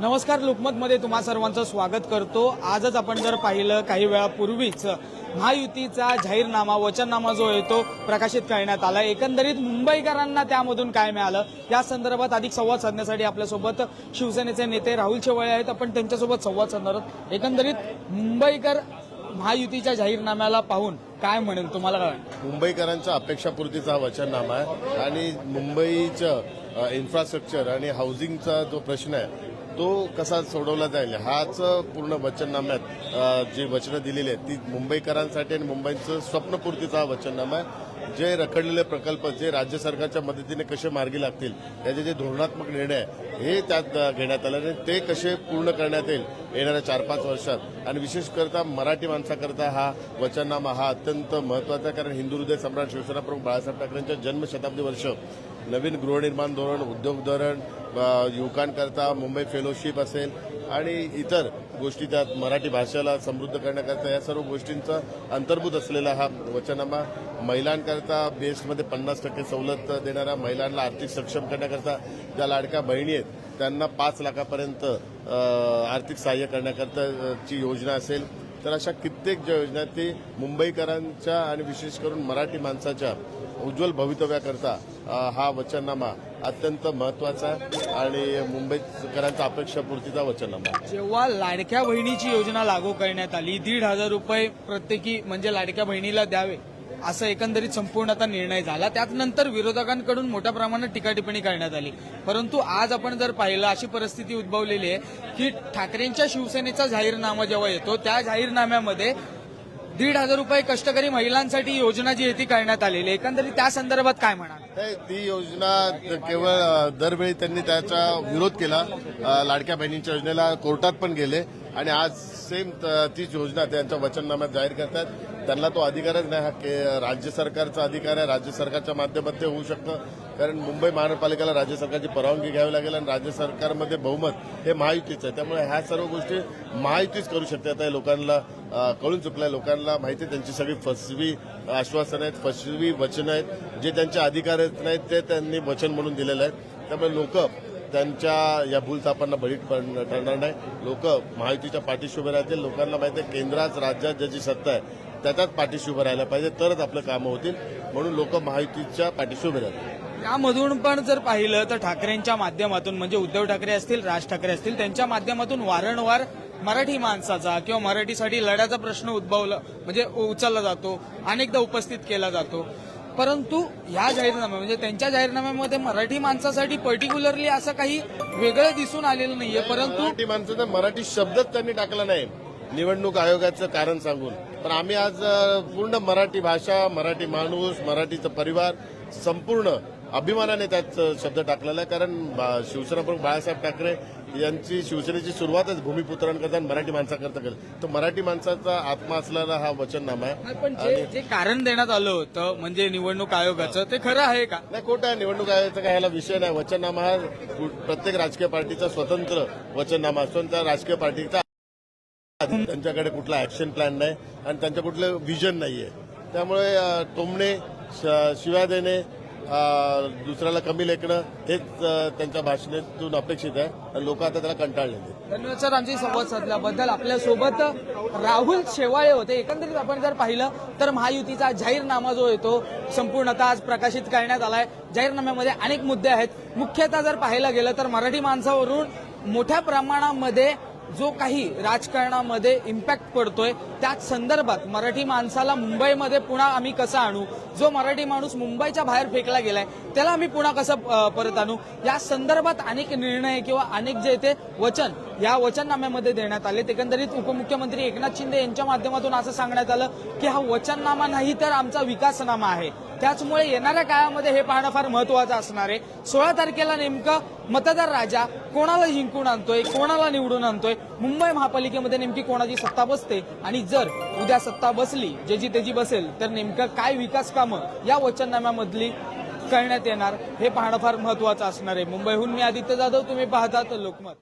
नमस्कार लोकमतमध्ये तुम्हा सर्वांचं स्वागत करतो. आजच आपण जर पाहिलं काही वेळापूर्वीच महायुतीचा जाहीरनामा वचननामा जो आहे तो प्रकाशित करण्यात आला. एकंदरीत मुंबईकरांना त्यामधून काय मिळालं? या संदर्भात अधिक संवाद साधण्यासाठी आपल्यासोबत शिवसेनेचे नेते राहुल शेवाळे आहेत. आपण त्यांच्यासोबत संवाद साधणार आहोत. एकंदरीत मुंबईकर महायुतीच्या जाहीरनाम्याला पाहून काय म्हणेल तुम्हाला काय मुंबईकरांच्या अपेक्षापूर्तीचा हा वचननामा आहे आणि मुंबईचं इन्फ्रास्ट्रक्चर आणि हाऊसिंगचा जो प्रश्न आहे तो कसा सोडवला जाईल हाच पूर्ण वचननाम्यात जी वचनं दिलेली आहेत ती मुंबईकरांसाठी आणि मुंबईचं स्वप्नपूर्तीचा हा वचननामा आहे. जे रखडलेले प्रकल्प जे राज्य सरकारच्या मदतीने कसे मार्गी लागतील त्याचे जे धोरणात्मक निर्णय आहे हे त्यात घेण्यात आले आणि ते कसे पूर्ण करण्यात येईल येणाऱ्या चार पाच वर्षात? आणि विशेष करता मराठी माणसाकरता हा वचननामा हा अत्यंत महत्त्वाचा आहे कारण हिंदू हृदय सम्राट शिवसेना प्रमुख बाळासाहेब ठाकरेंच्या जन्मशताब्दी वर्ष नवीन गृहनिर्माण धोरण उद्योग धोरण युवकांकरता मुंबई फेलोशिप असेल आणि इतर गोष्टी त्यात मराठी भाषेला समृद्ध करण्याकरता या सर्व गोष्टींचा अंतर्भूत असलेला हा वचनामा महिलांकरता बेस्टमध्ये पन्नास टक्के सवलत देणारा महिलांना आर्थिक सक्षम करण्याकरता ज्या लाडक्या बहिणी आहेत त्यांना पाच लाखापर्यंत आर्थिक सहाय्य करण्याकरता ची योजना असेल. तर अशा कित्येक ज्या योजना आहेत ती मुंबईकरांच्या आणि विशेष करून मराठी माणसाच्या उज्ज्वल भवितव्याकरता हा वचननामा अत्यंत महत्त्वाचा आणि मुंबईकरांचा अपेक्षापूर्तीचा वचननामा. जेव्हा लाडक्या बहिणीची योजना लागू करण्यात आली दीड हजार रुपये प्रत्येकी म्हणजे लाडक्या बहिणीला द्यावे असं एकंदरीत संपूर्ण आता निर्णय झाला. त्यानंतर विरोधकांकडून मोठ्या प्रमाणात टीकाटिप्पणी करण्यात आली. परंतु आज आपण जर पाहिलं अशी परिस्थिती उद्भवलेली आहे की ठाकरेंच्या शिवसेनेचा जाहीरनामा जेव्हा येतो त्या जाहीरनाम्यामध्ये दीड हजार रुपये कष्टकरी महिलांसाठी योजना जी आहे ती करण्यात आलेली आहे. एकंदरीत त्या संदर्भात काय म्हणाल? ती योजना केवळ दरवेळी त्यांनी त्याचा विरोध केला. लाडक्या बहिणींच्या योजनेला कोर्टात पण गेले. आणि आज सेम तीच योजना त्यांच्या वचननाम्यात जाहीर करतात. त्यांना तो अधिकारच नाही हा के- राज्य सरकारचा अधिकार आहे राज्य सरकारच्या माध्यमात ते होऊ शकतं. कारण मुंबई महानगरपालिकेला राज्य सरकारची परवानगी घ्यावी लागेल आणि राज्य सरकारमध्ये बहुमत हे महायुतीचं आहे. त्यामुळे ह्या सर्व गोष्टी महायुतीच करू शकते आता हे लोकांना कळून चुकलंय लोकांना माहिती आहे त्यांची सगळी फसवी आश्वासनं आहेत फसवी वचनं आहेत. जे त्यांचे अधिकार नाहीत ते त्यांनी वचन म्हणून दिलेलं आहे. त्यामुळे लोक त्यांच्या या भूलतापांना बळी ठरणार नाही. लोक महायुतीच्या पाठीशी उभे राहतील. लोकांना माहिती आहे केंद्रात राज्यात ज्याची सत्ता आहे त्याच्याच पाठीशी उभं राहायला पाहिजे तरच आपलं कामं होतील. म्हणून लोक महायुतीच्या पाठीशी उभे राहतील. यामधून पण जर पाहिलं तर ठाकरेंच्या माध्यमातून म्हणजे उद्धव ठाकरे असतील राज ठाकरे असतील त्यांच्या माध्यमातून वारंवार मराठी माणसाचा किंवा मराठीसाठी लढ्याचा प्रश्न उद्भवला म्हणजे उचलला जातो अनेकदा उपस्थित केला जातो. परंतु या जाहीरनाम्या म्हणजे त्यांच्या जाहीरनाम्यामध्ये मराठी माणसासाठी पर्टिक्युलरली असं काही वेगळं दिसून आलेलं नाहीये परंतु मराठी माणसाचा मराठी शब्दच त्यांनी टाकला नाही. निवडणूक आयोगाचं कारण सांगून. पण आम्ही आज पूर्ण मराठी भाषा मराठी माणूस मराठीचा परिवार संपूर्ण अभिमानाने त्यात शब्द टाकलेला आहे. कारण शिवसेना प्रमुख बाळासाहेब ठाकरे यांची शिवसेनेची सुरुवातच भूमिपुत्रांकरता आणि मराठी माणसाकरता केली. तर मराठी माणसाचा आत्मा असलेला हा वचननामा आहे. जे कारण देण्यात आलं होतं म्हणजे निवडणूक आयोगाचं ते खरं आहे का? नाही खोटं आहे. निवडणूक आयोगाचा काय ह्याला विषय नाही. वचननामा हा प्रत्येक राजकीय पार्टीचा स्वतंत्र वचननामा असतो त्या राजकीय पार्टीचा त्यांच्याकडे कुठला ऍक्शन प्लॅन नाही आणि त्यांचं कुठलं व्हिजन नाही आहे त्यामुळे टोमणे शिव्या देणे दुसऱ्याला कमी लेखणं हेच त्यांच्या भाषणेतून अपेक्षित आहे. आणि लोक आता त्याला कंटाळलेले धन्यवाद सर आमची संवाद साधल्याबद्दल. आपल्यासोबत राहुल शेवाळे होते. एकंदरीत आपण जर पाहिलं तर महायुतीचा जाहीरनामा जो येतो संपूर्णतः आज प्रकाशित करण्यात आलाय. जाहीरनाम्यामध्ये अनेक मुद्दे आहेत. मुख्यतः जर पाहायला गेलं तर मराठी माणसावरून मोठ्या प्रमाणामध्ये जो काही राजकारणामध्ये इम्पॅक्ट पडतोय त्याच संदर्भात मराठी माणसाला मुंबईमध्ये पुन्हा आम्ही कसा आणू? जो मराठी माणूस मुंबईच्या बाहेर फेकला गेलाय त्याला आम्ही पुन्हा कसं परत आणू? या संदर्भात अनेक निर्णय किंवा अनेक जे ते वचन या वचननाम्यामध्ये देण्यात आले. एकंदरीत उपमुख्यमंत्री एकनाथ शिंदे यांच्या माध्यमातून असं सांगण्यात आलं की हा वचननामा नाही तर आमचा विकासनामा आहे. त्याचमुळे येणाऱ्या काळामध्ये हे पाहणं फार महत्वाचं असणार आहे. सोळा तारखेला नेमकं मतदार राजा कोणाला जिंकून आणतोय कोणाला निवडून आणतोय? मुंबई महापालिकेमध्ये नेमकी कोणाची सत्ता बसते? आणि जर उद्या सत्ता बसली ज्याची त्याची बसेल तर नेमकं काय विकास कामं या वचननाम्यामधली करण्यात येणार हे पाहणं फार महत्वाचं असणार आहे. मुंबईहून मी आदित्य जाधव तुम्ही पाहतात लोकमत.